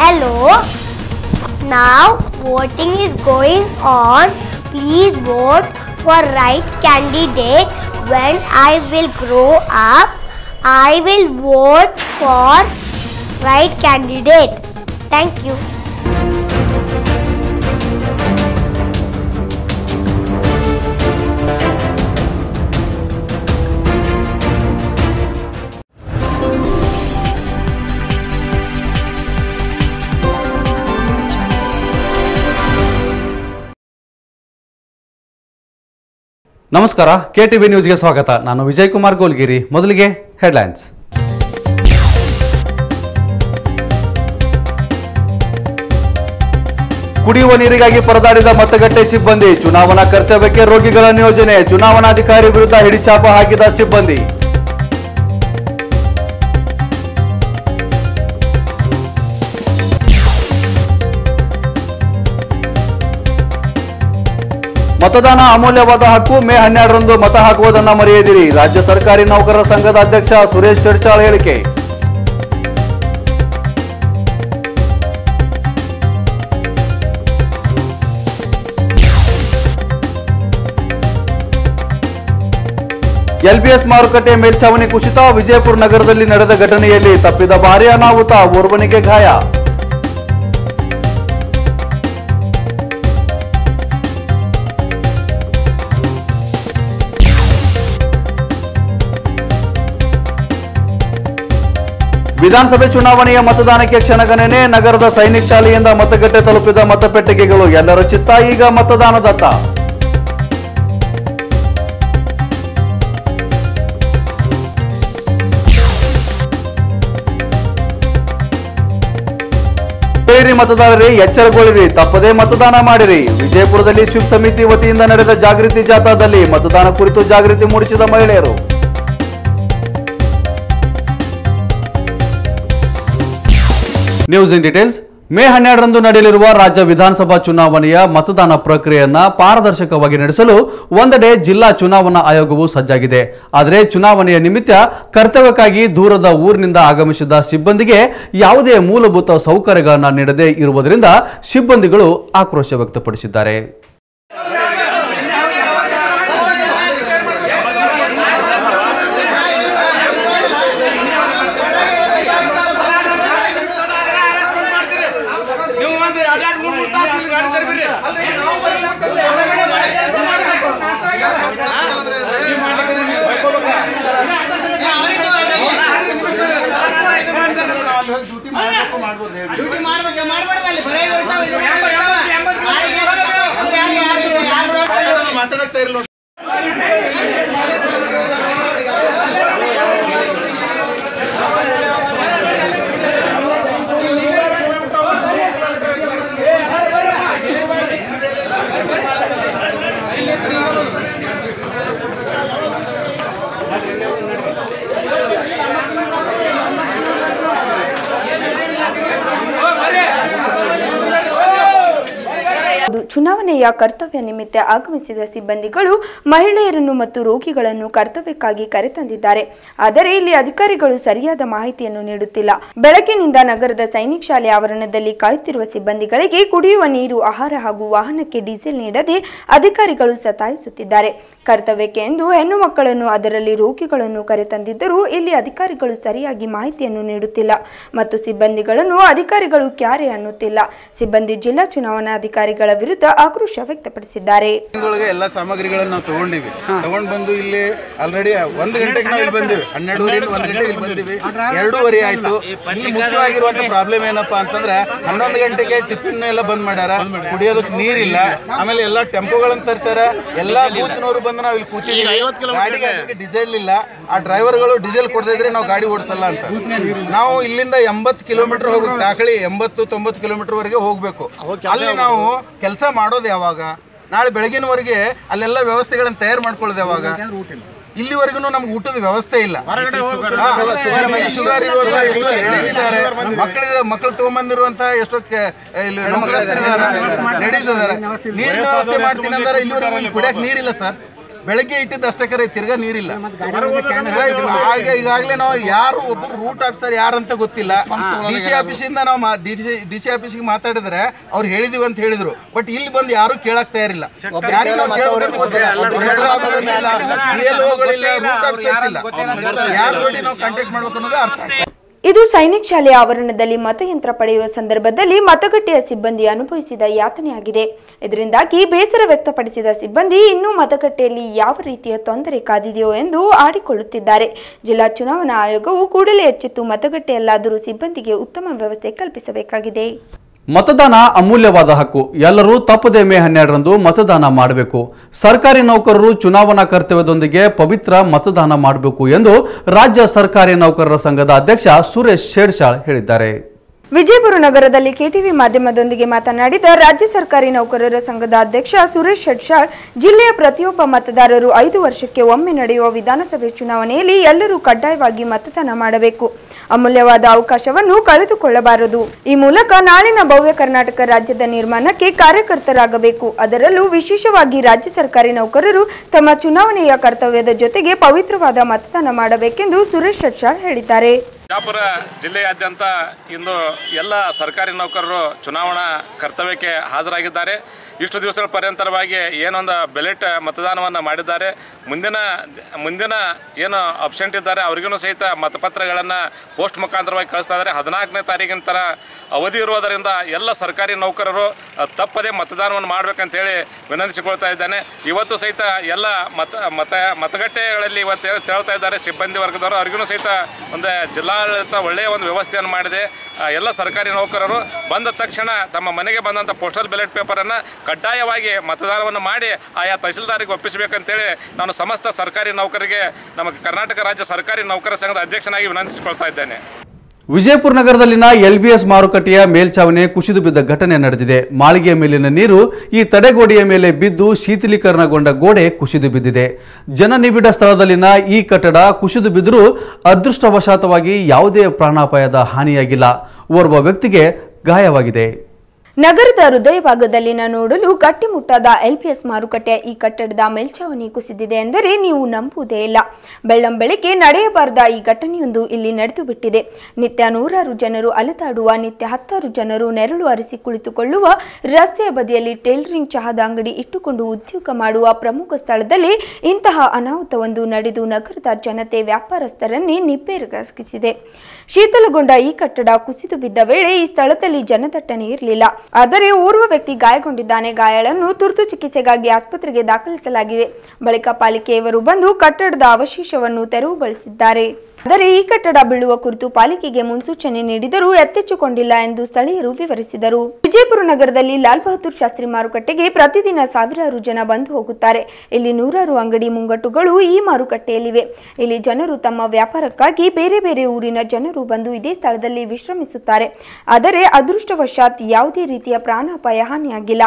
Hello. Now voting is going on. Please vote for right candidate. When I will grow up, I will vote for right candidate. Thank you. ನಮಸ್ಕಾರ, KTV ನ್ಯೂಸ್ಗೆ ಸ್ವಾಗತ. ನಾನು ವಿಜಯ್ ಕುಮಾರ್ ಗೋಲ್ಗಿರಿ. ಮೊದಲಿಗೆ headlines. ಕುಡಿಯುವ ನೀರಿಗಾಗಿ ಪರದಾಡಿದ ಮತಗಟ್ಟೆ ಸಿಬ್ಬಂದಿ, ಚುನಾವಣಾ ಕರ್ತವ್ಯಕ್ಕೆ ರೋಗಿಗಳ ನಿಯೋಜನೆ, ಚುನಾವಣಾಧಿಕಾರಿ ವಿರುದ್ಧ ಹಿಡಿಚಾಪ ಹಾಕಿದ ಸಿಬ್ಬಂದಿ. ಮತದಾನ ಅಮೂಲ್ಯವಾದ ಹಕ್ಕು ಮೇ ಹನ್ನೆರಡರಂದು ಮತ ಹಾಕುವುದನ್ನು ಮರೆಯದಿರಿ. ರಾಜ್ಯ ಸರ್ಕಾರಿ ನೌಕರರ ಸಂಘದ ಅಧ್ಯಕ್ಷ ಸುರೇಶ್ ಚರ್ಚಾಳ್ ಹೇಳಿಕೆ. ಎಲ್ಬಿಎಸ್ ಮಾರುಕಟ್ಟೆ ಮೇಲ್ಛಾವಣಿ ಕುಸಿತ ವಿಜಯಪುರ ನಗರದಲ್ಲಿ ನಡೆದ ಘಟನೆಯಲ್ಲಿ ತಪ್ಪಿದ ಭಾರೀ ಅನಾಹುತ ಓರ್ವನಿಗೆ ಗಾಯ. ವಿಧಾನಸಭೆ ಚುನಾವಣೆಯ ಮತದಾನಕ್ಕೆ ಕ್ಷಣಗಣನೆ ನಗರದ ಸೈನಿಕ್ ಶಾಲೆಯಿಂದ ಮತಗಟ್ಟೆ ತಲುಪಿದ ಮತಪೆಟ್ಟಿಗೆಗಳು ಎಲ್ಲರ ಚಿತ್ತ ಈಗ ಮತದಾನದತ್ತ. ಮತದಾರರಿ, ಎಚ್ಚರಗೊಳ್ಳಿರಿ, ತಪ್ಪದೇ ಮತದಾನ ಮಾಡಿರಿ. ವಿಜಯಪುರದಲ್ಲಿ ಸ್ವಿಪ್ ಸಮಿತಿ ವತಿಯಿಂದ ನಡೆದ ಜಾಗೃತಿ ಜಾಥಾದಲ್ಲಿ ಮತದಾನ ಕುರಿತು ಜಾಗೃತಿ ಮೂಡಿಸಿದ ಮಹಿಳೆಯರು. ನ್ಯೂಸ್ ಇನ್ ಡೀಟೇಲ್ಸ್ ಮೇ ಹನ್ನೆರಡರಂದು ನಡೆಯಲಿರುವ ರಾಜ್ಯ ವಿಧಾನಸಭಾ ಚುನಾವಣೆಯ ಮತದಾನ ಪ್ರಕ್ರಿಯೆಯನ್ನ ಪಾರದರ್ಶಕವಾಗಿ ನಡೆಸಲು ಒಂದೆಡೆ ಜಿಲ್ಲಾ ಚುನಾವಣಾ ಆಯೋಗವು ಸಜ್ಜಾಗಿದೆ. ಆದರೆ ಚುನಾವಣೆಯ ನಿಮಿತ್ತ ಕರ್ತವ್ಯಕ್ಕಾಗಿ ದೂರದ ಊರಿನಿಂದ ಆಗಮಿಸಿದ ಸಿಬ್ಬಂದಿಗೆ ಯಾವುದೇ ಮೂಲಭೂತ ಸೌಕರ್ಯಗಳನ್ನು ನೀಡದೇ ಇರುವುದರಿಂದ ಸಿಬ್ಬಂದಿಗಳು ಆಕ್ರೋಶ ವ್ಯಕ್ತಪಡಿಸಿದ್ದಾರೆ ನೀವು ಒಂದು ಎರಡು ಎರಡು ಮೂರು ಮೂರು ತಾಸು ಇಲ್ಲಿ ಗಾಡಿ ತರ್ಬಿಡ್ರಿ. ಅದು ಚುನಾವಣೆಯ ಕರ್ತವ್ಯ ನಿಮಿತ್ತ ಆಗಮಿಸಿದ ಸಿಬ್ಬಂದಿಗಳು ಮಹಿಳೆಯರನ್ನು ಮತ್ತು ರೋಗಿಗಳನ್ನು ಕರ್ತವ್ಯಕ್ಕಾಗಿ ಕರೆತಂದಿದ್ದಾರೆ. ಆದರೆ ಇಲ್ಲಿ ಅಧಿಕಾರಿಗಳು ಸರಿಯಾದ ಮಾಹಿತಿಯನ್ನು ನೀಡುತ್ತಿಲ್ಲ. ಬೆಳಗಿನಿಂದ ನಗರದ ಸೈನಿಕ ಶಾಲೆ ಆವರಣದಲ್ಲಿ ಕಾಯುತ್ತಿರುವ ಸಿಬ್ಬಂದಿಗಳಿಗೆ ಕುಡಿಯುವ ನೀರು, ಆಹಾರ ಹಾಗೂ ವಾಹನಕ್ಕೆ ಡೀಸೆಲ್ ನೀಡದೆ ಅಧಿಕಾರಿಗಳು ಸತಾಯಿಸುತ್ತಿದ್ದಾರೆ. ಕರ್ತವ್ಯಕ್ಕೆ ಎಂದು ಹೆಣ್ಣು ಮಕ್ಕಳನ್ನು ಅದರಲ್ಲಿ ರೋಗಿಗಳನ್ನು ಕರೆತಂದಿದ್ದರೂ ಇಲ್ಲಿ ಅಧಿಕಾರಿಗಳು ಸರಿಯಾಗಿ ಮಾಹಿತಿಯನ್ನು ನೀಡುತ್ತಿಲ್ಲ ಮತ್ತು ಸಿಬ್ಬಂದಿಗಳನ್ನು ಅಧಿಕಾರಿಗಳು ಕ್ಯಾರೆ ಅನ್ನುತ್ತಿಲ್ಲ. ಸಿಬ್ಬಂದಿ ಜಿಲ್ಲಾ ಚುನಾವಣಾ ಅಧಿಕಾರಿಗಳ ವಿರುದ್ಧ ಆಕ್ರೋಶ ವ್ಯಕ್ತಪಡಿಸಿದ್ದಾರೆ. ಎಲ್ಲ ಸಾಮಗ್ರಿಗಳನ್ನ ನಾವು ತಗೊಂಡಿವಿ ತಗೊಂಡ್ ಬಂದು ಇಲ್ಲಿ ಆಲ್ರೆಡಿ ಒಂದು ಗಂಟೆಗೆ ನಾವು ಇಲ್ಲಿ ಬಂದಿವಿ. ಹನ್ನೆರಡುವರೆಯಿಂದ ಒಂದ್ ಗಂಟೆಗೆ ಇಲ್ಲಿ ಬಂದಿವಿ. ಎರಡೂವರೆ ಆಯ್ತು. ಇಲ್ಲಿ ಮುಖ್ಯವಾಗಿರುವಂತ ಪ್ರಾಬ್ಲಮ್ ಏನಪ್ಪಾ ಅಂತಂದ್ರೆ ಹನ್ನೊಂದು ಗಂಟೆಗೆ ಟಿಫಿನ್ ಎಲ್ಲ ಬಂದ್ ಮಾಡ್ಯಾರ. ಕುಡಿಯೋದಕ್ಕೆ ನೀರಿಲ್ಲ. ಆಮೇಲೆ ಎಲ್ಲ ಟೆಂಪೋಗಳನ್ನ ತರ್ಸ್ಯಾರ. ಎಲ್ಲಾ ಬೂತ್ನವರು ಬಂದು ನಾವು ಇಲ್ಲಿ ಕೂತಿದ್ದೀವಿ ಡೀಸೆಲ್ ಇಲ್ಲ. ಆ ಡ್ರೈವರ್ಗಳು ಡೀಸೆಲ್ ಕೊಡದೇ ಇದ್ರೆ ನಾವು ಗಾಡಿ ಓಡಿಸಲ್ಲ ಅಂತ. ನಾವು ಇಲ್ಲಿಂದ ಎಂಬತ್ತು ಕಿಲೋಮೀಟರ್ ಹೋಗಿ ದಾಖಲೆ ಎಂಬತ್ತು ತೊಂಬತ್ತು ಕಿಲೋಮೀಟರ್ ವರೆಗೆ ಹೋಗ್ಬೇಕು. ಅಲ್ಲಿ ನಾವು ಕೆಲಸ ಮಾಡೋದು ಯಾವಾಗ? ನಾಳೆ ಬೆಳಗಿನವರೆಗೆ ಅಲ್ಲೆಲ್ಲ ವ್ಯವಸ್ಥೆಗಳನ್ನ ತಯಾರು ಮಾಡ್ಕೊಳ್ಳೋದು ಯಾವಾಗ? ಇಲ್ಲಿವರೆಗೂ ನಮ್ಗೆ ಊಟದ ವ್ಯವಸ್ಥೆ ಇಲ್ಲ. ಶುಗರ್ ಇದ್ದಾರೆ. ಮಕ್ಕಳಿದ ಮಕ್ಕಳು ತಗೊಂಬಂದಿರುವಂತಹ ಎಷ್ಟೋ ಇಲ್ಲಿ ಲೇಡೀಸ್ ಇದಾರೆ ನೀರಿನ ವ್ಯವಸ್ಥೆ ಮಾಡ್ತೀನಿ ಅಂದ್ರೆ ಇಲ್ಲಿವರೆಗೂ ಇಲ್ಲಿ ಕುಡಿಯಕ್ ನೀರಿಲ್ಲ ಸರ್. ಬೆಳಗ್ಗೆ ಇಟ್ಟಿದ್ದು ಅಷ್ಟೇ ಕರೆ ತಿರ್ಗಾ ನೀರಿಲ್ಲ. ಹಾಗೆ ಈಗಾಗಲೇ ನಾವು ಯಾರು ಒಬ್ಬ ರೂಟ್ ಆಫೀಸರ್ ಯಾರಂತ ಗೊತ್ತಿಲ್ಲ. ಡಿ ಸಿ ಆಫೀಸಿಂದ ನಾವು ಡಿ ಸಿ ಆಫೀಸಿಗೆ ಮಾತಾಡಿದ್ರೆ ಅವ್ರು ಹೇಳಿದೀವಿ ಅಂತ ಹೇಳಿದ್ರು. ಬಟ್ ಇಲ್ಲಿ ಬಂದು ಯಾರು ಕೇಳಕ್ ತಯಾರಿಲ್ಲ. ರೂಟ್ ಆಫೀಸರ್ಸ್ ಇಲ್ಲ. ಯಾರ ಜೋಡಿ ನಾವು ಕಾಂಟ್ಯಾಕ್ಟ್ ಮಾಡ್ಬೇಕು ಅನ್ನೋದು ಅರ್ಥ. ಇದು ಸೈನಿಕ್ ಶಾಲೆಯ ಆವರಣದಲ್ಲಿ ಮತಯಂತ್ರ ಪಡೆಯುವ ಸಂದರ್ಭದಲ್ಲಿ ಮತಗಟ್ಟೆಯ ಸಿಬ್ಬಂದಿ ಅನುಭವಿಸಿದ ಯಾತನೆಯಾಗಿದೆ. ಇದರಿಂದಾಗಿ ಬೇಸರ ವ್ಯಕ್ತಪಡಿಸಿದ ಸಿಬ್ಬಂದಿ, ಇನ್ನೂ ಮತಗಟ್ಟೆಯಲ್ಲಿ ಯಾವ ರೀತಿಯ ತೊಂದರೆ ಕಾದಿದೆಯೋ ಎಂದು ಆಡಿಕೊಳ್ಳುತ್ತಿದ್ದಾರೆ. ಜಿಲ್ಲಾ ಚುನಾವಣಾ ಆಯೋಗವು ಕೂಡಲೇ ಎಚ್ಚೆತ್ತು ಮತಗಟ್ಟೆಯಲ್ಲಾದರೂ ಸಿಬ್ಬಂದಿಗೆ ಉತ್ತಮ ವ್ಯವಸ್ಥೆ ಕಲ್ಪಿಸಬೇಕಾಗಿದೆ. ಮತದಾನ ಅಮೂಲ್ಯವಾದ ಹಕ್ಕು. ಎಲ್ಲರೂ ತಪ್ಪದೆ ಮೇ ಹನ್ನೆರಡರಂದು ಮತದಾನ ಮಾಡಬೇಕು. ಸರ್ಕಾರಿ ನೌಕರರು ಚುನಾವಣಾ ಕರ್ತವ್ಯದೊಂದಿಗೆ ಪವಿತ್ರ ಮತದಾನ ಮಾಡಬೇಕು ಎಂದು ರಾಜ್ಯ ಸರ್ಕಾರಿ ನೌಕರರ ಸಂಘದ ಅಧ್ಯಕ್ಷ ಸುರೇಶ್ ಶೇಡ್ಶಾಳ್ ಹೇಳಿದ್ದಾರೆ. ವಿಜಯಪುರ ನಗರದಲ್ಲಿ ಕೆಟಿವಿ ಮಾಧ್ಯಮದೊಂದಿಗೆ ಮಾತನಾಡಿದ ರಾಜ್ಯ ಸರ್ಕಾರಿ ನೌಕರರ ಸಂಘದ ಅಧ್ಯಕ್ಷ ಸುರೇಶ್ ಶೆಟ್ಷಾಳ್ ಜಿಲ್ಲೆಯ ಪ್ರತಿಯೊಬ್ಬ ಮತದಾರರು ಐದು ವರ್ಷಕ್ಕೆ ಒಮ್ಮೆ ನಡೆಯುವ ವಿಧಾನಸಭೆ ಚುನಾವಣೆಯಲ್ಲಿ ಎಲ್ಲರೂ ಕಡ್ಡಾಯವಾಗಿ ಮತದಾನ ಮಾಡಬೇಕು. ಅಮೂಲ್ಯವಾದ ಅವಕಾಶವನ್ನು ಕಳೆದುಕೊಳ್ಳಬಾರದು. ಈ ಮೂಲಕ ನಾಳಿನ ಭವ್ಯ ಕರ್ನಾಟಕ ರಾಜ್ಯದ ನಿರ್ಮಾಣಕ್ಕೆ ಕಾರ್ಯಕರ್ತರಾಗಬೇಕು. ಅದರಲ್ಲೂ ವಿಶೇಷವಾಗಿ ರಾಜ್ಯ ಸರ್ಕಾರಿ ನೌಕರರು ತಮ್ಮ ಚುನಾವಣೆಯ ಕರ್ತವ್ಯದ ಜೊತೆಗೆ ಪವಿತ್ರವಾದ ಮತದಾನ ಮಾಡಬೇಕೆಂದು ಸುರೇಶ್ ಶಾ ಹೇಳಿದ್ದಾರೆ. ಬಿಜಾಪುರ ಜಿಲ್ಲೆಯಾದ್ಯಂತ ಇಂದು ಎಲ್ಲ ಸರ್ಕಾರಿ ನೌಕರರು ಚುನಾವಣಾ ಕರ್ತವ್ಯಕ್ಕೆ ಹಾಜರಾಗಿದ್ದಾರೆ. ಇಷ್ಟು ದಿವಸಗಳ ಪರ್ಯಂತರವಾಗಿ ಏನೊಂದು ಬೆಲೆಟ್ ಮತದಾನವನ್ನು ಮಾಡಿದ್ದಾರೆ. ಮುಂದಿನ ಮುಂದಿನ ಏನು ಅಬ್ಸೆಂಟ್ ಇದ್ದಾರೆ ಅವ್ರಿಗೂ ಸಹಿತ ಮತಪತ್ರಗಳನ್ನು ಪೋಸ್ಟ್ ಮುಖಾಂತರವಾಗಿ ಕಳಿಸ್ತಾ ಇದ್ದಾರೆ. ಹದಿನಾಲ್ಕನೇ ತಾರೀಕಿನ ಥರ ಅವಧಿ ಇರುವುದರಿಂದ ಎಲ್ಲ ಸರ್ಕಾರಿ ನೌಕರರು ತಪ್ಪದೇ ಮತದಾನವನ್ನು ಮಾಡಬೇಕಂತೇಳಿ ವಿನಂತಿಸಿಕೊಳ್ತಾ ಇದ್ದಾನೆ. ಇವತ್ತು ಸಹಿತ ಎಲ್ಲ ಮತ ಮತ, ಮತಗಟ್ಟೆಗಳಲ್ಲಿ ಇವತ್ತು ತೇಳ್ತಾ ಇದ್ದಾರೆ ಸಿಬ್ಬಂದಿ ವರ್ಗದವರು. ಅವ್ರಿಗೂ ಸಹಿತ ಒಂದು ಜಿಲ್ಲಾಡಳಿತ ಒಳ್ಳೆಯ ಒಂದು ವ್ಯವಸ್ಥೆಯನ್ನು ಮಾಡಿದೆ. ಎಲ್ಲ ಸರ್ಕಾರಿ ನೌಕರರು ಬಂದ ತಕ್ಷಣ ತಮ್ಮ ಮನೆಗೆ ಬಂದಂಥ ಪೋಸ್ಟಲ್ ಬ್ಯಾಲೆಟ್ ಪೇಪರನ್ನು ಕಡ್ಡಾಯವಾಗಿ ಮತದಾನವನ್ನು ಮಾಡಿ ಆಯಾ ತಹಸೀಲ್ದಾರಿಗೆ ಒಪ್ಪಿಸಬೇಕಂತೇಳಿ ನಾನು ಸಮಸ್ತ ಸರ್ಕಾರಿ ನೌಕರಿಗೆ ನಮ್ಮ ಕರ್ನಾಟಕ ರಾಜ್ಯ ಸರ್ಕಾರಿ ನೌಕರ ಸಂಘದ ಅಧ್ಯಕ್ಷನಾಗಿ ವಿನಂತಿಸಿಕೊಳ್ತಾ ಇದ್ದೇನೆ. ವಿಜಯಪುರ ನಗರದಲ್ಲಿನ ಎಲ್ಬಿಎಸ್ ಮಾರುಕಟ್ಟೆಯ ಮೇಲ್ಛಾವಣಿ ಕುಸಿದು ಬಿದ್ದ ಘಟನೆ ನಡೆದಿದೆ. ಮಾಳಿಗೆಯ ಮೇಲಿನ ನೀರು ಈ ತಡೆಗೋಡೆಯ ಮೇಲೆ ಬಿದ್ದು ಶೀಥಲೀಕರಣಗೊಂಡ ಗೋಡೆ ಕುಸಿದು ಬಿದ್ದಿದೆ. ಜನನಿಬಿಡ ಸ್ಥಳದಲ್ಲಿನ ಈ ಕಟ್ಟಡ ಕುಸಿದು ಬಿದ್ದರೂ ಅದೃಷ್ಟವಶಾತವಾಗಿ ಯಾವುದೇ ಪ್ರಾಣಾಪಾಯದ ಹಾನಿಯಾಗಿಲ್ಲ. ಓರ್ವ ವ್ಯಕ್ತಿಗೆ ಗಾಯವಾಗಿದೆ. ನಗರದ ಹೃದಯ ಭಾಗದಲ್ಲಿನ ನೋಡಲು ಗಟ್ಟಿಮುಟ್ಟಾದ ಎಲ್ಪಿಎಸ್ ಮಾರುಕಟ್ಟೆ ಈ ಕಟ್ಟಡದ ಮೇಲ್ಛಾವಣಿ ಕುಸಿದಿದೆ ಎಂದರೆ ನೀವು ನಂಬುವುದೇ ಇಲ್ಲ. ಬೆಳ್ಳಂ ಬೆಳಿಗ್ಗೆ ನಡೆಯಬಾರದ ಈ ಘಟನೆಯೊಂದು ಇಲ್ಲಿ ನಡೆದು ಬಿಟ್ಟಿದೆ ನಿತ್ಯ ನೂರಾರು ಜನರು ಅಲೆದಾಡುವ, ನಿತ್ಯ ಹತ್ತಾರು ಜನರು ನೆರಳು ಅರಿಸಿ ಕುಳಿತುಕೊಳ್ಳುವ, ರಸ್ತೆಯ ಬದಿಯಲ್ಲಿ ಟೈಲರಿಂಗ್ ಚಹಾದ ಅಂಗಡಿ ಇಟ್ಟುಕೊಂಡು ಉದ್ಯೋಗ ಮಾಡುವ ಪ್ರಮುಖ ಸ್ಥಳದಲ್ಲಿ ಇಂತಹ ಅನಾಹುತವೊಂದು ನಡೆದು ನಗರದ ಜನತೆ ವ್ಯಾಪಾರಸ್ಥರನ್ನೇ ನಿಪ್ಪೇರಗಸ್ಕಿಸಿದೆ ಶೀತಲಗೊಂಡ ಈ ಕಟ್ಟಡ ಕುಸಿದು ಬಿದ್ದ ವೇಳೆ ಈ ಸ್ಥಳದಲ್ಲಿ ಜನದಟ್ಟಣೆ ಇರಲಿಲ್ಲ. ಆದರೆ ಓರ್ವ ವ್ಯಕ್ತಿ ಗಾಯಗೊಂಡಿದ್ದಾನೆ. ಗಾಯಾಳನ್ನು ತುರ್ತು ಚಿಕಿತ್ಸೆಗಾಗಿ ಆಸ್ಪತ್ರೆಗೆ ದಾಖಲಿಸಲಾಗಿದೆ. ಬಳಿಕ ಪಾಲಿಕೆಯವರು ಬಂದು ಕಟ್ಟಡದ ಅವಶೇಷವನ್ನು ತೆರವುಗೊಳಿಸಿದ್ದಾರೆ. ಆದರೆ ಈ ಕಟ್ಟಡ ಬೀಳುವ ಕುರಿತು ಪಾಲಿಕೆಗೆ ಮುನ್ಸೂಚನೆ ನೀಡಿದರೂ ಎತ್ತೆಚ್ಚುಕೊಂಡಿಲ್ಲ ಎಂದು ಸ್ಥಳೀಯರು ವಿವರಿಸಿದರು. ವಿಜಯಪುರ ನಗರದಲ್ಲಿ ಲಾಲ್ ಬಹದ್ದೂರ್ ಶಾಸ್ತ್ರಿ ಮಾರುಕಟ್ಟೆಗೆ ಪ್ರತಿದಿನ ಸಾವಿರಾರು ಜನ ಬಂದು ಹೋಗುತ್ತಾರೆ. ಇಲ್ಲಿ ನೂರಾರು ಅಂಗಡಿ ಮುಂಗಟ್ಟುಗಳು ಈ ಮಾರುಕಟ್ಟೆಯಲ್ಲಿವೆ. ಇಲ್ಲಿ ಜನರು ತಮ್ಮ ವ್ಯಾಪಾರಕ್ಕಾಗಿ ಬೇರೆ ಬೇರೆ ಊರಿನ ಜನರು ಬಂದು ಇದೇ ಸ್ಥಳದಲ್ಲಿ ವಿಶ್ರಮಿಸುತ್ತಾರೆ. ಆದರೆ ಅದೃಷ್ಟವಶಾತ್ ಯಾವುದೇ ರೀತಿಯ ಪ್ರಾಣಾಪಾಯ ಹಾನಿಯಾಗಿಲ್ಲ.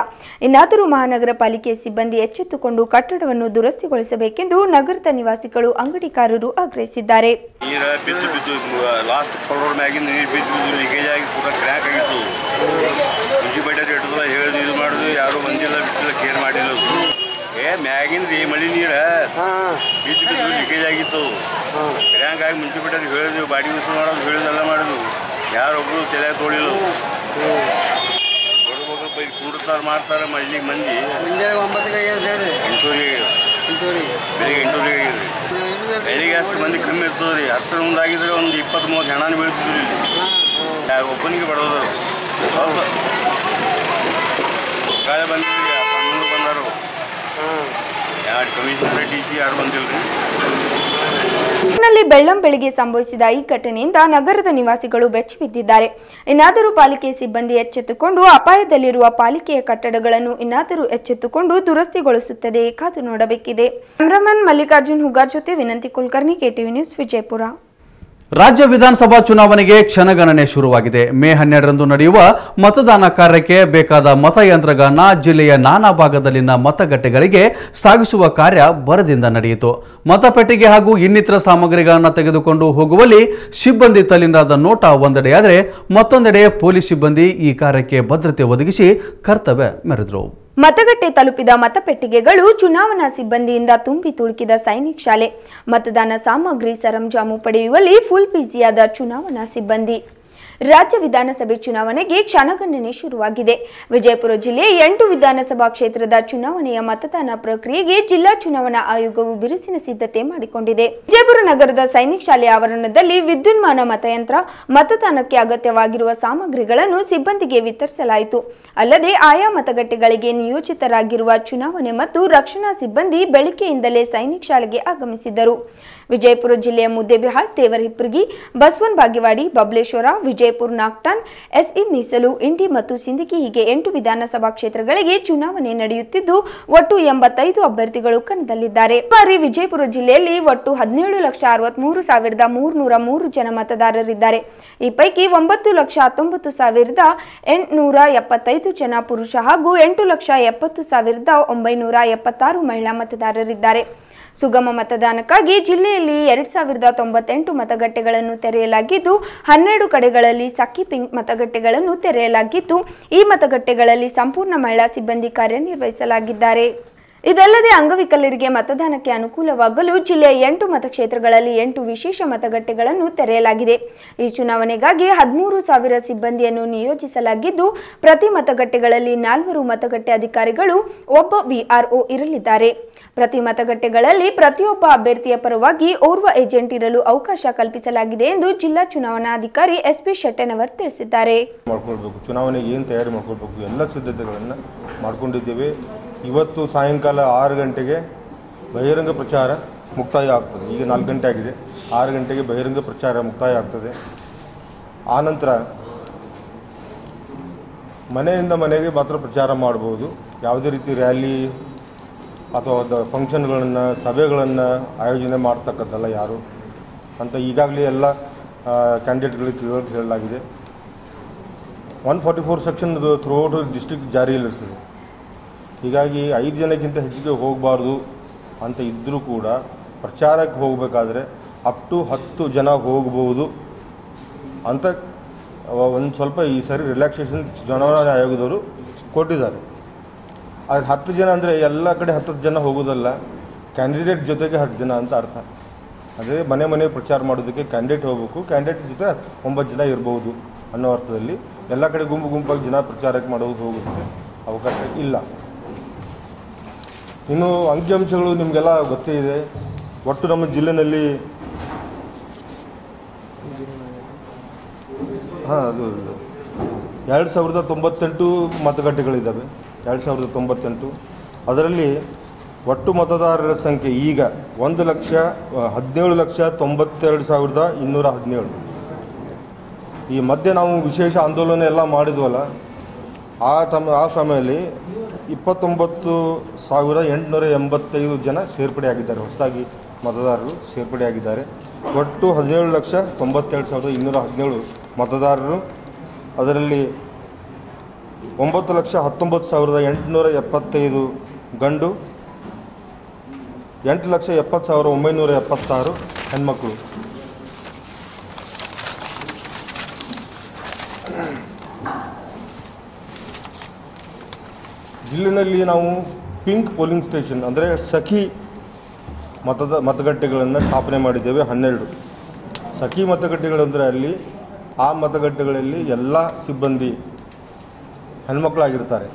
ಇನ್ನಾದರೂ ಮಹಾನಗರ ಪಾಲಿಕೆ ಸಿಬ್ಬಂದಿ ಎಚ್ಚೆತ್ತುಕೊಂಡು ಕಟ್ಟಡವನ್ನು ದುರಸ್ತಿಗೊಳಿಸಬೇಕೆಂದು ನಗರದ ನಿವಾಸಿಗಳು ಅಂಗಡಿಕಾರರು ಆಗ್ರಹಿಸಿದ್ದಾರೆ. ನೀರು ಬಿದ್ದು ಬಿದ್ದು ಲಾಸ್ಟ್ ಫ್ಲೋರ್ ಮ್ಯಾಗಿನ ನೀರು ಬಿದ್ದು ಬಿದ್ದು ಲೀಕೇಜ್ ಆಗಿ ಪೂರ ಕ್ರ್ಯಾಕ್ ಆಗಿತ್ತು. ಮುನ್ಸಿಪಾಲ್ಟಿ ಇಟ್ಟದಲ್ಲ ಹೇಳಿದ್ರು ಇದು ಮಾಡಿದ್ರು ಯಾರು ಬಂದಿಲ್ಲ ಬಿಟ್ಟಿಲ್ಲ ಕೇರ್ ಮಾಡಿಲ್ಲ. ಏ ಮ್ಯಾಗಿನ ರೀ ಮಳಿ ನೀರು ಬಿದ್ದು ಬಿದ್ದು ಲೀಕೇಜ್ ಆಗಿತ್ತು. ಕ್ರ್ಯಾಂಕ್ ಆಗಿ ಮುನ್ಸಿಪಾಲ್ಟಿ ಹೇಳಿದ್ವಿ ಬಾಡಿ ಯೂಸ್ ಮಾಡೋದು ಹೇಳಿದೆಲ್ಲ ಮಾಡಿದ್ವು ಯಾರೊಬ್ರು ತಲೆ ತೋಳಿಲ್ಲ. ಬಡಬಗ್ರು ಬೈ ಕುಂಡ್ತಾರೆ ಮಾಡ್ತಾರೆ ಮಳ್ಳಿ ಮಂದಿ. ಎಂಟೂರಿಗೆ ಬೆಳಿಗ್ಗೆ ಎಂಟೂರಿಗೆ ಆಗಿದ್ರಿ ಬೆಳಿಗ್ಗೆ ಅಷ್ಟು ಮಂದಿ ಕಮ್ಮಿ ಇರ್ತದೆ ರೀ ಹತ್ತರ ಮುಂದಾಗಿದ್ರೆ ಒಂದು ಇಪ್ಪತ್ತು ಮೂವತ್ತು ಹೆಣಾನು ಬೀಳ್ತಿದ್ರು ಇಲ್ಲಿ. ಯಾರು ಒಬ್ಬನಿಗೆ ಬಡೋದು ಹೌದು ಗಾಳಿ ಬಂದಿದ್ರಿ ಹನ್ನೊಂದು ಬಂದರು. ಎರಡು ಕಮಿಷನ್ ಡಿ ಸಿ ಯಾರು ಬಂದಿಲ್ಲ ರೀ ಬೆಳ್ಳಂ ಬೆಳಿಗ್ಗೆ ಸಂಭವಿಸಿದ ಈ ಘಟನೆಯಿಂದ ನಗರದ ನಿವಾಸಿಗಳು ಬೆಚ್ಚಿಬಿದ್ದಿದ್ದಾರೆ. ಇನ್ನಾದರೂ ಪಾಲಿಕೆ ಸಿಬ್ಬಂದಿ ಎಚ್ಚೆತ್ತುಕೊಂಡು ಅಪಾಯದಲ್ಲಿರುವ ಪಾಲಿಕೆಯ ಕಟ್ಟಡಗಳನ್ನು ಇನ್ನಾದರೂ ಎಚ್ಚೆತ್ತುಕೊಂಡು ದುರಸ್ತಿಗೊಳಿಸುತ್ತದೆ ಕಾದು ನೋಡಬೇಕಿದೆ. ಕ್ಯಾಮ್ರಾಮನ್ ಮಲ್ಲಿಕಾರ್ಜುನ್ ಹುಗಾರ್ ಜೊತೆ ವಿನಂತಿ ಕುಲಕರ್ಣಿ, ಕೆಟಿವಿ ನ್ಯೂಸ್, ವಿಜಯಪುರ. ರಾಜ್ಯ ವಿಧಾನಸಭಾ ಚುನಾವಣೆಗೆ ಕ್ಷಣಗಣನೆ ಶುರುವಾಗಿದೆ. ಮೇ ಹನ್ನೆರಡರಂದು ನಡೆಯುವ ಮತದಾನ ಕಾರ್ಯಕ್ಕೆ ಬೇಕಾದ ಮತಯಂತ್ರಗಳನ್ನ ಜಿಲ್ಲೆಯ ನಾನಾ ಭಾಗದಲ್ಲಿನ ಮತಗಟ್ಟೆಗಳಿಗೆ ಸಾಗಿಸುವ ಕಾರ್ಯ ಭರದಿಂದ ನಡೆಯಿತು. ಮತಪೆಟ್ಟಿಗೆ ಹಾಗೂ ಇನ್ನಿತರ ಸಾಮಗ್ರಿಗಳನ್ನು ತೆಗೆದುಕೊಂಡು ಹೋಗುವಲ್ಲಿ ಸಿಬ್ಬಂದಿ ತಲ್ಲಿನಾದ ನೋಟ ಒಂದೆಡೆಯಾದರೆ ಮತ್ತೊಂದೆಡೆ ಪೊಲೀಸ್ ಸಿಬ್ಬಂದಿ ಈ ಕಾರ್ಯಕ್ಕೆ ಭದ್ರತೆ ಒದಗಿಸಿ ಕರ್ತವ್ಯ ಮೆರೆದರು. ಮತಗಟ್ಟೆ ತಲುಪಿದ ಮತಪೆಟ್ಟಿಗೆಗಳು ಚುನಾವಣಾ ಸಿಬ್ಬಂದಿಯಿಂದ ತುಂಬಿ ತುಳುಕಿದ ಸೈನಿಕ್ ಶಾಲೆ. ಮತದಾನ ಸಾಮಗ್ರಿ ಸರಂಜಾಮು ಪಡೆಯುವಲ್ಲಿ ಫುಲ್ ಬ್ಯುಸಿಯಾದ ಚುನಾವಣಾ ಸಿಬ್ಬಂದಿ. ರಾಜ್ಯ ವಿಧಾನಸಭೆ ಚುನಾವಣೆಗೆ ಕ್ಷಣಗಣನೆ ಶುರುವಾಗಿದೆ. ವಿಜಯಪುರ ಜಿಲ್ಲೆ ಎಂಟು ವಿಧಾನಸಭಾ ಕ್ಷೇತ್ರದ ಚುನಾವಣೆಯ ಮತದಾನ ಪ್ರಕ್ರಿಯೆಗೆ ಜಿಲ್ಲಾ ಚುನಾವಣಾ ಆಯೋಗವು ಬಿರುಸಿನ ಸಿದ್ಧತೆ ಮಾಡಿಕೊಂಡಿದೆ. ವಿಜಯಪುರ ನಗರದ ಸೈನಿಕ್ ಶಾಲೆ ಆವರಣದಲ್ಲಿ ವಿದ್ಯುನ್ಮಾನ ಮತಯಂತ್ರ, ಮತದಾನಕ್ಕೆ ಅಗತ್ಯವಾಗಿರುವ ಸಾಮಗ್ರಿಗಳನ್ನು ಸಿಬ್ಬಂದಿಗೆ ವಿತರಿಸಲಾಯಿತು. ಅಲ್ಲದೆ ಆಯಾ ಮತಗಟ್ಟೆಗಳಿಗೆ ನಿಯೋಜಿತರಾಗಿರುವ ಚುನಾವಣೆ ಮತ್ತು ರಕ್ಷಣಾ ಸಿಬ್ಬಂದಿ ಬೆಳಿಗ್ಗೆಯಿಂದಲೇ ಸೈನಿಕ್ ಶಾಲೆಗೆ ಆಗಮಿಸಿದ್ದರು. ವಿಜಯಪುರ ಜಿಲ್ಲೆಯ ಮುದ್ದೇಬಿಹಾಳ್ ತೇವರಹಿಪ್ಪರ್ಗಿ ಬಸವನ್ ಬಾಗೇವಾಡಿ, ಬಬಲೇಶ್ವರ ವಿಜಯಪುರ ನಾಗ್ಟಾನ್ ಎಸ್ಇ ಮೀಸಲು ಇಂಡಿ ಮತ್ತು ಸಿಂದಗಿ ಹೀಗೆ ಎಂಟು ವಿಧಾನಸಭಾ ಕ್ಷೇತ್ರಗಳಿಗೆ ಚುನಾವಣೆ ನಡೆಯುತ್ತಿದ್ದು ಒಟ್ಟು ಎಂಬತ್ತೈದು ಅಭ್ಯರ್ಥಿಗಳು ಕಣದಲ್ಲಿದ್ದಾರೆ. ಬಾರಿ ವಿಜಯಪುರ ಜಿಲ್ಲೆಯಲ್ಲಿ ಒಟ್ಟು ಹದಿನೇಳು ಲಕ್ಷ ಅರವತ್ಮೂರು ಸಾವಿರದ ಮೂರ್ನೂರ ಮೂರು ಜನ ಮತದಾರರಿದ್ದಾರೆ. ಈ ಪೈಕಿ ಒಂಬತ್ತು ಲಕ್ಷ ಹತ್ತೊಂಬತ್ತು ಸಾವಿರದ ಎಂಟುನೂರ ಎಪ್ಪತ್ತೈದು ಜನ ಪುರುಷ ಹಾಗೂ ಎಂಟು ಲಕ್ಷ ಎಪ್ಪತ್ತು ಸಾವಿರದ ಒಂಬೈನೂರ ಎಪ್ಪತ್ತಾರು ಮಹಿಳಾ ಮತದಾರರಿದ್ದಾರೆ. ಸುಗಮ ಮತದಾನಕ್ಕಾಗಿ ಜಿಲ್ಲೆಯಲ್ಲಿ ಎರಡ್ ಸಾವಿರದ ತೊಂಬತ್ತೆಂಟು ಮತಗಟ್ಟೆಗಳನ್ನು ತೆರೆಯಲಾಗಿದ್ದು, ಹನ್ನೆರಡು ಕಡೆಗಳಲ್ಲಿ ಸಖಿ ಪಿಂಕ್ ಮತಗಟ್ಟೆಗಳನ್ನು ತೆರೆಯಲಾಗಿದ್ದು, ಈ ಮತಗಟ್ಟೆಗಳಲ್ಲಿ ಸಂಪೂರ್ಣ ಮಹಿಳಾ ಸಿಬ್ಬಂದಿ ಕಾರ್ಯನಿರ್ವಹಿಸಲಾಗಿದ್ದಾರೆ. ಇದಲ್ಲದೆ ಅಂಗವಿಕಲರಿಗೆ ಮತದಾನಕ್ಕೆ ಅನುಕೂಲವಾಗಲು ಜಿಲ್ಲೆಯ ಎಂಟು ಮತಕ್ಷೇತ್ರಗಳಲ್ಲಿ ಎಂಟು ವಿಶೇಷ ಮತಗಟ್ಟೆಗಳನ್ನು ತೆರೆಯಲಾಗಿದೆ. ಈ ಚುನಾವಣೆಗಾಗಿ ಹದಿಮೂರು ಸಾವಿರ ಸಿಬ್ಬಂದಿಯನ್ನು ನಿಯೋಜಿಸಲಾಗಿದ್ದು, ಪ್ರತಿ ಮತಗಟ್ಟೆಗಳಲ್ಲಿ ನಾಲ್ವರು ಮತಗಟ್ಟೆ ಅಧಿಕಾರಿಗಳು, ಒಬ್ಬ ವಿಆರ್ಒ ಇರಲಿದ್ದಾರೆ. ಪ್ರತಿ ಮತಗಟ್ಟೆಗಳಲ್ಲಿ ಪ್ರತಿಯೊಬ್ಬ ಅಭ್ಯರ್ಥಿಯ ಪರವಾಗಿ ಓರ್ವ ಏಜೆಂಟ್ ಇರಲು ಅವಕಾಶ ಕಲ್ಪಿಸಲಾಗಿದೆ ಎಂದು ಜಿಲ್ಲಾ ಚುನಾವಣಾಧಿಕಾರಿ ಎಸ್ಪಿ ಶೆಟ್ಟೆನವರ್ ತಿಳಿಸಿದ್ದಾರೆ. ಮಾಡ್ಕೊಳ್ಬೇಕು. ಚುನಾವಣೆಗೆ ಏನು ತಯಾರಿ ಮಾಡ್ಕೊಳ್ಬೇಕು? ಎಲ್ಲ ಸಿದ್ಧತೆಗಳನ್ನು ಮಾಡ್ಕೊಂಡಿದ್ದೇವೆ. ಇವತ್ತು ಸಾಯಂಕಾಲ ಆರು ಗಂಟೆಗೆ ಬಹಿರಂಗ ಪ್ರಚಾರ ಮುಕ್ತಾಯ ಆಗ್ತದೆ. ಈಗ ನಾಲ್ಕು ಗಂಟೆ ಆಗಿದೆ. ಆರು ಗಂಟೆಗೆ ಬಹಿರಂಗ ಪ್ರಚಾರ ಮುಕ್ತಾಯ ಆಗ್ತದೆ. ಆನಂತರ ಮನೆಯಿಂದ ಮನೆಗೆ ಮಾತ್ರ ಪ್ರಚಾರ ಮಾಡ್ಬೋದು. ಯಾವುದೇ ರೀತಿ ರ್ಯಾಲಿ ಅಥವಾ ಫಂಕ್ಷನ್ಗಳನ್ನು, ಸಭೆಗಳನ್ನು ಆಯೋಜನೆ ಮಾಡ್ತಕ್ಕಂಥಲ್ಲ ಯಾರು? ಅಂತ ಈಗಾಗಲೇ ಎಲ್ಲ ಕ್ಯಾಂಡಿಡೇಟ್ಗಳಿಗೆ ತಿಳುವಳಿಕೆ ಹೇಳಲಾಗಿದೆ. One forty four section throughout district ಜಾರಿಯಲ್ಲಿರ್ತದೆ. ಹೀಗಾಗಿ ಐದು ಜನಕ್ಕಿಂತ ಹೆಚ್ಚಿಗೆ ಹೋಗಬಾರ್ದು ಅಂತ ಇದ್ದರೂ ಕೂಡ ಪ್ರಚಾರಕ್ಕೆ ಹೋಗಬೇಕಾದ್ರೆ ಅಪ್ ಟು ಹತ್ತು ಜನ ಹೋಗಬಹುದು ಅಂತ ಒಂದು ಸ್ವಲ್ಪ ಈ ಸರಿ ರಿಲ್ಯಾಕ್ಸೇಷನ್ ಚುನಾವಣಾ ಆಯೋಗದವರು ಕೊಟ್ಟಿದ್ದಾರೆ. ಆದರೆ ಹತ್ತು ಜನ ಅಂದರೆ ಎಲ್ಲ ಕಡೆ ಹತ್ತು ಜನ ಹೋಗೋದಲ್ಲ ಕ್ಯಾಂಡಿಡೇಟ್ ಜೊತೆಗೆ ಹತ್ತು ಜನ ಅಂತ ಅರ್ಥ. ಅದೇ ಮನೆ ಮನೆ ಪ್ರಚಾರ ಮಾಡೋದಕ್ಕೆ ಕ್ಯಾಂಡಿಡೇಟ್ ಹೋಗಬೇಕು ಕ್ಯಾಂಡಿಡೇಟ್ ಜೊತೆ ಒಂಬತ್ತು ಜನ ಇರ್ಬೋದು ಅನ್ನೋ ಅರ್ಥದಲ್ಲಿ ಎಲ್ಲ ಕಡೆ ಗುಂಪು ಗುಂಪಾಗಿ ಜನ ಪ್ರಚಾರಕ್ಕೆ ಮಾಡೋದು ಹೋಗೋದಕ್ಕೆ ಅವಕಾಶ ಇಲ್ಲ. ಇನ್ನು ಅಂಕಿಅಂಶಗಳು ನಿಮಗೆಲ್ಲ ಗೊತ್ತೇ ಇದೆ. ಒಟ್ಟು ನಮ್ಮ ಜಿಲ್ಲೆಯಲ್ಲಿ ಹಾಂ, ಅದು ಎರಡು ಸಾವಿರದ ತೊಂಬತ್ತೆಂಟು ಮತಗಟ್ಟೆಗಳಿದ್ದಾವೆ ಎರಡು ಸಾವಿರದ ತೊಂಬತ್ತೆಂಟು. ಅದರಲ್ಲಿ ಒಟ್ಟು ಮತದಾರರ ಸಂಖ್ಯೆ ಈಗ ಒಂದು ಲಕ್ಷ ಹದಿನೇಳು ಲಕ್ಷ ತೊಂಬತ್ತೆರಡು ಸಾವಿರದ ಇನ್ನೂರ ಹದಿನೇಳು. ಈ ಮಧ್ಯೆ ನಾವು ವಿಶೇಷ ಆಂದೋಲನ ಎಲ್ಲ ಮಾಡಿದ್ವಲ್ಲ, ಆ ತಮ್ಮ ಆ ಸಮಯದಲ್ಲಿ ಇಪ್ಪತ್ತೊಂಬತ್ತು ಸಾವಿರ ಎಂಟುನೂರ ಎಂಬತ್ತೈದು ಜನ ಸೇರ್ಪಡೆಯಾಗಿದ್ದಾರೆ ಹೊಸದಾಗಿ ಮತದಾರರು ಸೇರ್ಪಡೆಯಾಗಿದ್ದಾರೆ ಒಟ್ಟು ಹದಿನೇಳು ಲಕ್ಷ ತೊಂಬತ್ತೆರಡು ಸಾವಿರದ ಇನ್ನೂರ ಹದಿನೇಳು ಮತದಾರರು. ಅದರಲ್ಲಿ ಒಂಬತ್ತು ಲಕ್ಷ ಹತ್ತೊಂಬತ್ತು ಸಾವಿರದ ಎಂಟುನೂರ ಎಪ್ಪತ್ತೈದು ಗಂಡು, ಎಂಟು ಲಕ್ಷ ಎಪ್ಪತ್ತು ಸಾವಿರ ಒಂಬೈನೂರ ಎಪ್ಪತ್ತಾರು ಹೆಣ್ಮಕ್ಕಳು ಜಿಲ್ಲೆಯಲ್ಲಿ ನಾವು ಪಿಂಕ್ ಪೋಲಿಂಗ್ ಸ್ಟೇಷನ್, ಅಂದರೆ ಸಖಿ ಮತದ, ಮತಗಟ್ಟೆಗಳನ್ನು ಸ್ಥಾಪನೆ ಮಾಡಿದ್ದೇವೆ ಹನ್ನೆರಡು. ಸಖಿ ಮತಗಟ್ಟೆಗಳಂದರೆ ಅಲ್ಲಿ ಆ ಮತಗಟ್ಟೆಗಳಲ್ಲಿ ಎಲ್ಲ ಸಿಬ್ಬಂದಿ ಹೆಣ್ಮಕ್ಳಾಗಿರ್ತಾರೆ.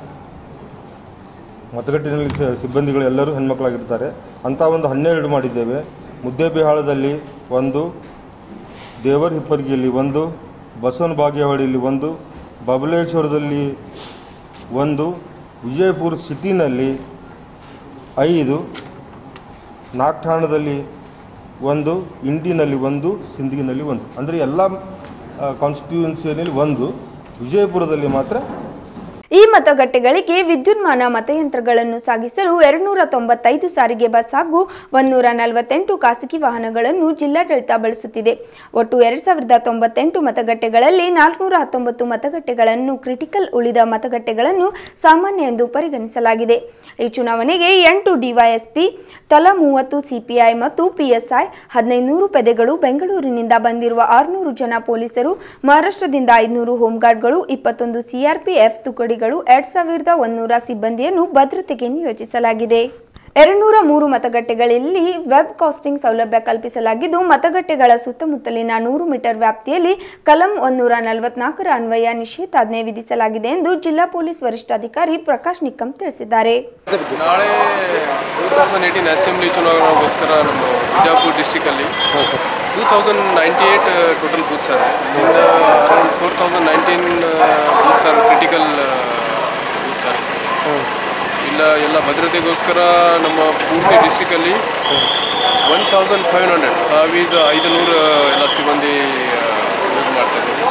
ಮತಗಟ್ಟಿನಲ್ಲಿ ಸಿಬ್ಬಂದಿಗಳು ಎಲ್ಲರೂ ಹೆಣ್ಮಕ್ಳಾಗಿರ್ತಾರೆ. ಅಂತ ಒಂದು ಹನ್ನೆರಡು ಮಾಡಿದ್ದೇವೆ. ಮುದ್ದೇಬಿಹಾಳದಲ್ಲಿ ಒಂದು, ದೇವರ ಹಿಪ್ಪರಿಗೆಯಲ್ಲಿ ಒಂದು, ಬಸವನ ಬಾಗೇವಾಡಿಯಲ್ಲಿ ಒಂದು, ಬಬಲೇಶ್ವರದಲ್ಲಿ ಒಂದು, ವಿಜಯಪುರ ಸಿಟಿನಲ್ಲಿ ಐದು, ನಾಗ್ಠಾಣದಲ್ಲಿ ಒಂದು, ಇಂಡಿನಲ್ಲಿ ಒಂದು ಸಿಂದಗಿನಲ್ಲಿ ಒಂದು. ಅಂದರೆ ಎಲ್ಲ ಕಾನ್ಸ್ಟಿಟ್ಯೂನ್ಸಿಯಲ್ಲಿ ಒಂದು, ವಿಜಯಪುರದಲ್ಲಿ ಮಾತ್ರ ಈ ಮತಗಟ್ಟೆಗಳಿಗೆ ವಿದ್ಯುನ್ಮಾನ ಮತಯಂತ್ರಗಳನ್ನು ಸಾಗಿಸಲು ಎರಡ್ನೂರ ತೊಂಬತ್ತೈದು ಸಾರಿಗೆ ಬಸ್ ಹಾಗೂ ಒಂದೂರ ನಲವತ್ತೆಂಟು ಖಾಸಗಿ ವಾಹನಗಳನ್ನು ಜಿಲ್ಲಾಡಳಿತ ಬಳಸುತ್ತಿದೆ. ಒಟ್ಟು ಎರಡ್ ಸಾವಿರದ ತೊಂಬತ್ತೆಂಟು ಮತಗಟ್ಟೆಗಳಲ್ಲಿ ನಾಲ್ಕುನೂರ ಹತ್ತೊಂಬತ್ತು ಮತಗಟ್ಟೆಗಳನ್ನು ಕ್ರಿಟಿಕಲ್ ಉಳಿದ ಮತಗಟ್ಟೆಗಳನ್ನು ಸಾಮಾನ್ಯ ಎಂದು ಪರಿಗಣಿಸಲಾಗಿದೆ. ಈ ಚುನಾವಣೆಗೆ ಎಂಟು ಡಿವೈಎಸ್ಪಿ, ತಲಾ ಮೂವತ್ತು ಸಿಪಿಐ ಮತ್ತು ಪಿಎಸ್ಐ ಹದಿನೈದು ಪೆದೆಗಳು ಬೆಂಗಳೂರಿನಿಂದ ಬಂದಿರುವ ಆರುನೂರು ಜನ ಪೊಲೀಸರು, ಮಹಾರಾಷ್ಟ್ರದಿಂದ ಐದುನೂರು ಹೋಂಗಾರ್ಡ್ಗಳು, ಇಪ್ಪತ್ತೊಂದು ಸಿಆರ್ಪಿಎಫ್ ತುಕಡಿಗಳು ಅಧಿಕಾರಿಗಳು ಎರಡ್ ಸಾವಿರದ ಒಂದೂರ ಸಿಬ್ಬಂದಿಯನ್ನು ಭದ್ರತೆಗೆ ನಿಯೋಜಿಸಲಾಗಿದೆ. ಎರಡ್ನೂರ ಮೂರು ಮತಗಟ್ಟೆಗಳಲ್ಲಿ ವೆಬ್ ಕಾಸ್ಟಿಂಗ್ ಸೌಲಭ್ಯ ಕಲ್ಪಿಸಲಾಗಿದ್ದು ಮತಗಟ್ಟೆಗಳ ಸುತ್ತಮುತ್ತಲಿನ ನೂರು ಮೀಟರ್ ವ್ಯಾಪ್ತಿಯಲ್ಲಿ ಕಲಂ ಒಂದೂರ ನಲವತ್ನಾಲ್ಕರ ಅನ್ವಯ ನಿಷೇಧಾಜ್ಞೆ ವಿಧಿಸಲಾಗಿದೆ ಎಂದು ಜಿಲ್ಲಾ ಪೊಲೀಸ್ ವರಿಷ್ಠಾಧಿಕಾರಿ ಪ್ರಕಾಶ್ ನಿಕ್ಕಂ ತಿಳಿಸಿದ್ದಾರೆ. ನಾಳೆ ಅಸೆಂಬ್ಲಿ ಚುನಾವಣೆಗೋಸ್ಕರ ನಮ್ಮ Bijapur ಡಿಸ್ಟಿಕಲ್ಲಿ two thousand ninety eight total booth sir ಇಂದ around four thousand nineteen booth sir critical booth sir ಇಲ್ಲ ಎಲ್ಲ ಭದ್ರತೆಗೋಸ್ಕರ ನಮ್ಮ ಪೂರ್ತಿ ಡಿಸ್ಟಿಕಲ್ಲಿ ಒನ್ ತೌಸಂಡ್ ಫೈವ್ ಹಂಡ್ರೆಡ್ ಸಾವಿರದ ಐದುನೂರು ಎಲ್ಲ ಸಿಬ್ಬಂದಿ ಯೂಸ್ ಮಾಡ್ತಾ ಇದ್ದೀವಿ.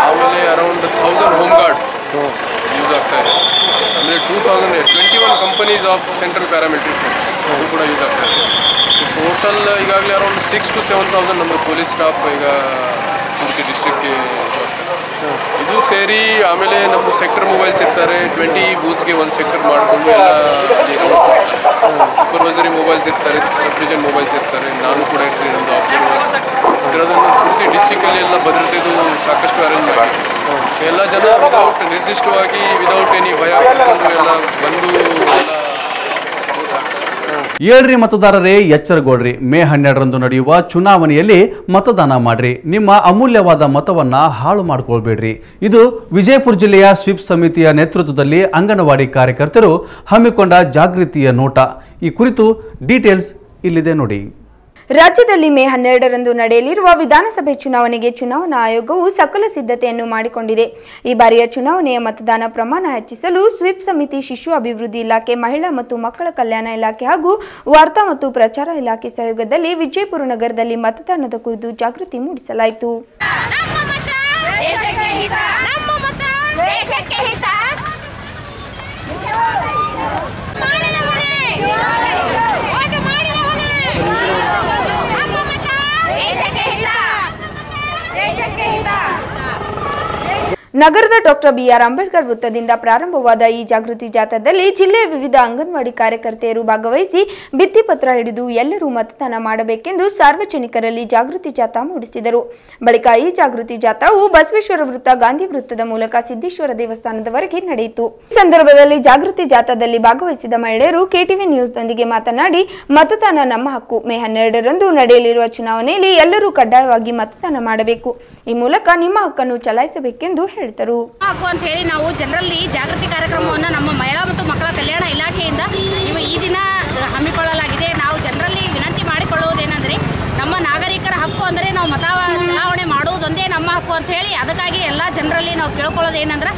ಆಮೇಲೆ around thousand home. Guards use ಆಗ್ತಾ ಇದೆ. ಅಂದರೆ two thousand twenty one companies of central paramilitary force ಅದು ಕೂಡ ಯೂಸ್ ಆಗ್ತಾ ಇದೆ. ಸೊ ಟೋಟಲ್ ಈಗಾಗಲೇ around six to seven thousand ನಮ್ಮದು ಪೊಲೀಸ್ ಸ್ಟಾಫ್ ಈಗ ಉಡುಪಿ ಡಿಸ್ಟ್ರಿಕ್ಗೆ ಇದು ಸೇರಿ ಆಮೇಲೆ ನಮ್ಮ ಸೆಕ್ಟರ್ ಮೊಬೈಲ್ಸ್ ಇರ್ತಾರೆ ಟ್ವೆಂಟಿ ಬೂತ್ಸ್ಗೆ ಒಂದು ಸೆಕ್ಟರ್ ಮಾಡಿಕೊಂಡು ಎಲ್ಲ ಸೂಪರ್ವೈಸರಿ ಮೊಬೈಲ್ಸ್ ಇರ್ತಾರೆ ಸಬ್ ಡಿವಿಷನ್ ಮೊಬೈಲ್ಸ್ ಇರ್ತಾರೆ, ನಾನು ಕೂಡ ಇರ್ತೀನಿ ನಮ್ಮದು ಅಬ್ಸರ್ವರ್ಸ್ ಇದರದನ್ನು ಪೂರ್ತಿ ಡಿಸ್ಟಿಕಲ್ಲಿ ಎಲ್ಲ ಭದ್ರತೆದು ಸಾಕಷ್ಟು ಅರೇಂಜ್ ಮಾಡಿ ಎಲ್ಲ ಜನ ವಿದೌಟ್ ನಿರ್ದಿಷ್ಟವಾಗಿ ವಿದೌಟ್ ಎನಿ ಭಯ ಎಲ್ಲ ಬಂದು ಎಲ್ಲ ಏಳ್ರಿ ಮತದಾರರೇ, ಎಚ್ಚರಗೊಳ್ರಿ. ಮೇ ಹನ್ನೆರಡರಂದು ನಡೆಯುವ ಚುನಾವಣೆಯಲ್ಲಿ ಮತದಾನ ಮಾಡ್ರಿ. ನಿಮ್ಮ ಅಮೂಲ್ಯವಾದ ಮತವನ್ನ ಹಾಳು ಮಾಡಿಕೊಳ್ಬೇಡ್ರಿ. ಇದು ವಿಜಯಪುರ ಜಿಲ್ಲೆಯ ಸ್ವಿಪ್ ಸಮಿತಿಯ ನೇತೃತ್ವದಲ್ಲಿ ಅಂಗನವಾಡಿ ಕಾರ್ಯಕರ್ತರು ಹಮ್ಮಿಕೊಂಡ ಜಾಗೃತಿಯ ನೋಟ. ಈ ಕುರಿತು ಡೀಟೇಲ್ಸ್ ಇಲ್ಲಿದೆ ನೋಡಿ. ರಾಜ್ಯದಲ್ಲಿ ಮೇ ಹನ್ನೆರಡರಂದು ನಡೆಯಲಿರುವ ವಿಧಾನಸಭೆ ಚುನಾವಣೆಗೆ ಚುನಾವಣಾ ಆಯೋಗವು ಸಕಲ ಸಿದ್ಧತೆಯನ್ನು ಮಾಡಿಕೊಂಡಿದೆ. ಈ ಬಾರಿಯ ಚುನಾವಣೆಯ ಮತದಾನ ಪ್ರಮಾಣ ಹೆಚ್ಚಿಸಲು ಸ್ವೀಪ್ ಸಮಿತಿ ಶಿಶು ಅಭಿವೃದ್ಧಿ ಇಲಾಖೆ, ಮಹಿಳಾ ಮತ್ತು ಮಕ್ಕಳ ಕಲ್ಯಾಣ ಇಲಾಖೆ ಹಾಗೂ ವಾರ್ತಾ ಮತ್ತು ಪ್ರಚಾರ ಇಲಾಖೆ ಸಹಯೋಗದಲ್ಲಿ ವಿಜಯಪುರ ನಗರದಲ್ಲಿ ಮತದಾನದ ಕುರಿತು ಜಾಗೃತಿ ಮೂಡಿಸಲಾಯಿತು. ಹಿತ ನಮ್ಮ ಮತ ದೇಶಕ್ಕೆ ಹಿತ ಮಾಡಿದವನೇ ಓಟು ಮಾಡಿದವನೇ ನಮ್ಮ ಮತ ದೇಶಕ್ಕೆ ಹಿತ ದೇಶಕ್ಕೆ ಹಿತ ನಗರದ ಡಾಕ್ಟರ್ ಬಿಆರ್ ಅಂಬೇಡ್ಕರ್ ವೃತ್ತದಿಂದ ಪ್ರಾರಂಭವಾದ ಈ ಜಾಗೃತಿ ಜಾಥಾದಲ್ಲಿ ಜಿಲ್ಲೆಯ ವಿವಿಧ ಅಂಗನವಾಡಿ ಕಾರ್ಯಕರ್ತೆಯರು ಭಾಗವಹಿಸಿ ಭಿತ್ತಿಪತ್ರ ಹಿಡಿದು ಎಲ್ಲರೂ ಮತದಾನ ಮಾಡಬೇಕೆಂದು ಸಾರ್ವಜನಿಕರಲ್ಲಿ ಜಾಗೃತಿ ಜಾಥಾ ಮೂಡಿಸಿದರು. ಬಳಿಕ ಈ ಜಾಗೃತಿ ಜಾಥಾವು ಬಸವೇಶ್ವರ ವೃತ್ತ, ಗಾಂಧಿ ವೃತ್ತದ ಮೂಲಕ ಸಿದ್ದೇಶ್ವರ ದೇವಸ್ಥಾನದವರೆಗೆ ನಡೆಯಿತು. ಈ ಸಂದರ್ಭದಲ್ಲಿ ಜಾಗೃತಿ ಜಾಥಾದಲ್ಲಿ ಭಾಗವಹಿಸಿದ ಮಹಿಳೆಯರು ಕೆಟಿವಿ ನ್ಯೂಸ್ನೊಂದಿಗೆ ಮಾತನಾಡಿ, ಮತದಾನ ನಮ್ಮ ಹಕ್ಕು. ಮೇ ಹನ್ನೆರಡರಂದು ನಡೆಯಲಿರುವ ಚುನಾವಣೆಯಲ್ಲಿ ಎಲ್ಲರೂ ಕಡ್ಡಾಯವಾಗಿ ಮತದಾನ ಮಾಡಬೇಕು. ಈ ಮೂಲಕ ನಿಮ್ಮ ಹಕ್ಕನ್ನು ಚಲಾಯಿಸಬೇಕೆಂದು ಹೇಳಿದರು. ಹಾಕು ಅಂತ ಹೇಳಿ ನಾವು ಜನರಲ್ಲಿ ಜಾಗೃತಿ ಕಾರ್ಯಕ್ರಮವನ್ನು ನಮ್ಮ ಮಹಿಳಾ ಮತ್ತು ಮಕ್ಕಳ ಕಲ್ಯಾಣ ಇಲಾಖೆಯಿಂದ ಇವು ಈ ದಿನ ಹಮ್ಮಿಕೊಳ್ಳಲಾಗಿದೆ. ನಾವು ಜನರಲ್ಲಿ ವಿನಂತಿ ಮಾಡಿಕೊಳ್ಳುವುದೇನೆಂದರೆ ನಮ್ಮ ನಾಗರಿಕರ ಹಕ್ಕು ಅಂದರೆ ನಾವು ಮತ ಚಲಾವಣೆ ಮಾಡುವುದೊಂದೇ ನಮ್ಮ ಹಕ್ಕು ಅಂತ ಹೇಳಿ ಅದಕ್ಕಾಗಿ ಎಲ್ಲ ಜನರಲ್ಲಿ ನಾವು ಕೇಳ್ಕೊಳ್ಳೋದು ಏನಂದ್ರೆ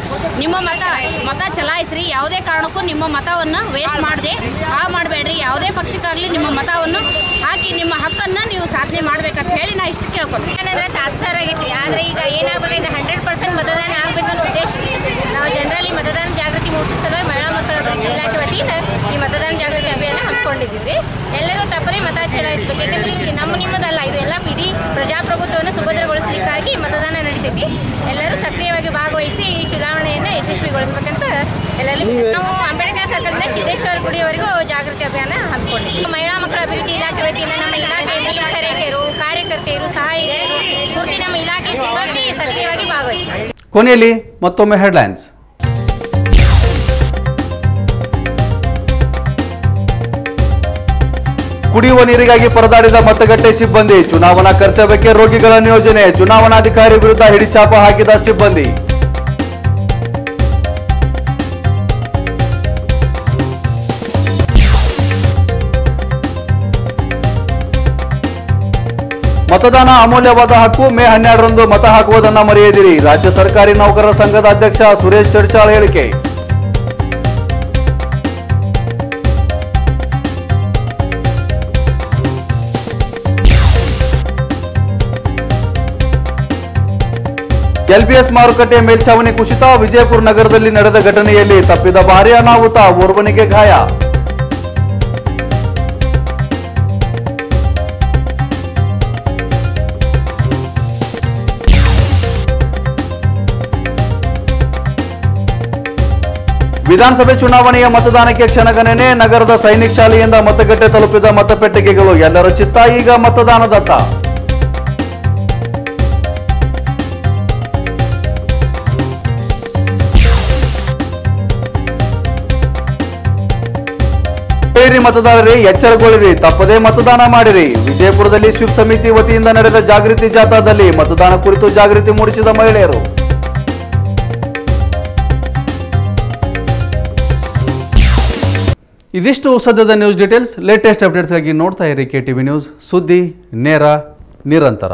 ನಿಮ್ಮ ಮತ ಮತ ಚಲಾಯಿಸ್ರಿ. ಯಾವುದೇ ಕಾರಣಕ್ಕೂ ನಿಮ್ಮ ಮತವನ್ನು ವೇಸ್ಟ್ ಮಾಡದೆ. ಆ ಮಾಡಬೇಡ್ರಿ. ಯಾವುದೇ ಪಕ್ಷಕ್ಕಾಗಲಿ ನಿಮ್ಮ ಮತವನ್ನು ಹಾಕಿ ನಿಮ್ಮ ಹಕ್ಕನ್ನು ನೀವು ಸಾಧನೆ ಮಾಡ್ಬೇಕಂತ ಹೇಳಿ ನಾ ಇಷ್ಟು ಕೇಳ್ಕೊತೀನಿ ಏನಂದ್ರೆ ತಾತ್ಸಾರ ಆಗೈತಿ ಆದ್ರೆ ಈಗ ಏನಾಗಬೇಕಂದ್ರೆ ಹಂಡ್ರೆಡ್ ಪರ್ಸೆಂಟ್ ಮತದಾನ ಆಗ್ಬೇಕನ್ನೋ ಉದ್ದೇಶಕ್ಕೆ ನಾವು ಜನರಲ್ಲಿ ಮತದಾನ ಜಾಗೃತಿ ಮೂಡಿಸೋ ಸಲುವಾಗಿ ಮಹಿಳಾ ಮಕ್ಕಳ ಅಭಿವೃದ್ಧಿ ಇಲಾಖೆ ವತಿಯಿಂದ ಈ ಮತದಾನ ಜಾಗೃತಿ ಅಭಿಯಾನ ಹಮ್ಮಿಕೊಂಡಿದ್ದೀವಿ. ಎಲ್ಲರೂ ತಪ್ಪರೆ ಮತ ಚಲಾಯಿಸಬೇಕು ಯಾಕಂದ್ರೆ ಇಲ್ಲಿ ನಮ್ಮ ನಿಮ್ಮದಲ್ಲ, ಇದು ಎಲ್ಲ ಇಡೀ ಪ್ರಜಾಪ್ರಭುತ್ವವನ್ನು ಸುಭದ್ರಗೊಳಿಸಲಿಕ್ಕಾಗಿ ಮತದಾನ ನಡೀತೈತಿ. ಎಲ್ಲರೂ ಸಕ್ರಿಯವಾಗಿ ಭಾಗವಹಿಸಿ ಈ ಚುನಾವಣೆಯನ್ನು ಯಶಸ್ವಿಗೊಳಿಸ್ಬೇಕಂತ ಎಲ್ಲರೂ ನಾವು ಅಂಬೇಡ್ಕರ್ ಸರ್ಕಲ್ನಿಂದ ಸಿದ್ದೇಶ್ವರ ಗುಡಿಯವರೆಗೂ ಜಾಗೃತಿ ಅಭಿಯಾನ ಹಮ್ಮಿಕೊಂಡಿದ್ದೀವಿ ಮಹಿಳಾ ಮಕ್ಕಳ ಅಭಿವೃದ್ಧಿ ಇಲಾಖೆ ವತಿಯಿಂದ ನಮ್ಮ ಇಲಾಖೆಯ ಮೇಲ್ವಿಚಾರಕಿಯರು ಕಾರ್ಯಕರ್ತೆಯರು ಸಹಾಯಕರು ಪೂರ್ತಿ ನಮ್ಮ ಇಲಾಖೆ ಸಿಬ್ಬಂದಿ ಸಕ್ರಿಯವಾಗಿ ಭಾಗವಹಿಸಿ ಕೊನೆಯಲ್ಲಿ ಮತ್ತೊಮ್ಮೆ ಹೆಡ್ಲೈನ್ಸ್ ಕುಡಿಯುವ ನೀರಿಗಾಗಿ ಪರದಾಡಿದ ಮತಗಟ್ಟೆ ಸಿಬ್ಬಂದಿ ಚುನಾವಣಾ ಕರ್ತವ್ಯಕ್ಕೆ ರೋಗಿಗಳ ನಿಯೋಜನೆ ಚುನಾವಣಾಧಿಕಾರಿ ವಿರುದ್ಧ ಹಿಡಿಚಾಪ ಹಾಕಿದ ಸಿಬ್ಬಂದಿ. ಮತದಾನ ಅಮೂಲ್ಯವಾದ ಹಕ್ಕು ಮೇ ಹನ್ನೆರಡರಂದು ಮತ ಹಾಕುವುದನ್ನ ಮರೆಯದಿರಿ. ರಾಜ್ಯ ಸರ್ಕಾರಿ ನೌಕರರ ಸಂಘದ ಅಧ್ಯಕ್ಷ ಸುರೇಶ್ ಚರ್ಚಾಳ್ ಹೇಳಿಕೆ. ಎಲ್ಪಿಎಸ್ ಮಾರುಕಟ್ಟೆ ಮೇಲ್ಛಾವಣಿ ಕುಸಿತ ವಿಜಯಪುರ ನಗರದಲ್ಲಿ ನಡೆದ ಘಟನೆಯಲ್ಲಿ ತಪ್ಪಿದ ಭಾರಿ ಅನಾಹುತ ಓರ್ವನಿಗೆ ಗಾಯ. ವಿಧಾನಸಭೆ ಚುನಾವಣೆಯ ಮತದಾನಕ್ಕೆ ಕ್ಷಣಗಣನೆ ನಗರದ ಸೈನಿಕ್ ಶಾಲೆಯಿಂದ ಮತಗಟ್ಟೆ ತಲುಪಿದ ಮತಪೆಟ್ಟಿಗೆಗಳು ಎಲ್ಲರ ಚಿತ್ತ ಈಗ ಮತದಾನದತ್ತ. ಮತದಾರರೇ, ಎಚ್ಚರಗೊಳ್ಳಿರಿ, ತಪ್ಪದೇ ಮತದಾನ ಮಾಡಿರಿ. ವಿಜಯಪುರದಲ್ಲಿ ಸ್ವಿಪ್ ಸಮಿತಿ ವತಿಯಿಂದ ನಡೆದ ಜಾಗೃತಿ ಜಾಥಾದಲ್ಲಿ ಮತದಾನ ಕುರಿತು ಜಾಗೃತಿ ಮೂಡಿಸಿದ ಮಹಿಳೆಯರು. ಇದಿಷ್ಟು ಸದ್ಯದ ನ್ಯೂಸ್ ಡೀಟೇಲ್ಸ್ ಲೇಟೆಸ್ಟ್ ಅಪ್ಡೇಟ್ಸ್ಗಾಗಿ ನೋಡ್ತಾ ಇರಿ ಕೆ ಟಿ ವಿ ನ್ಯೂಸ್ ಸುದ್ದಿ, ನೇರ, ನಿರಂತರ.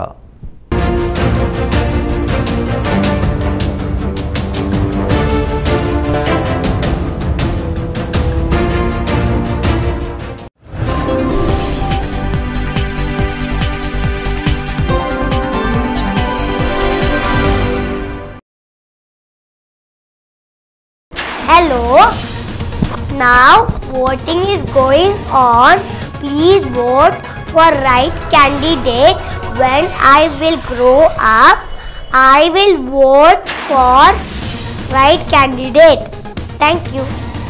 Hello is going on. Please vote for right candidate. When I will grow up, I will vote for right candidate. Thank you.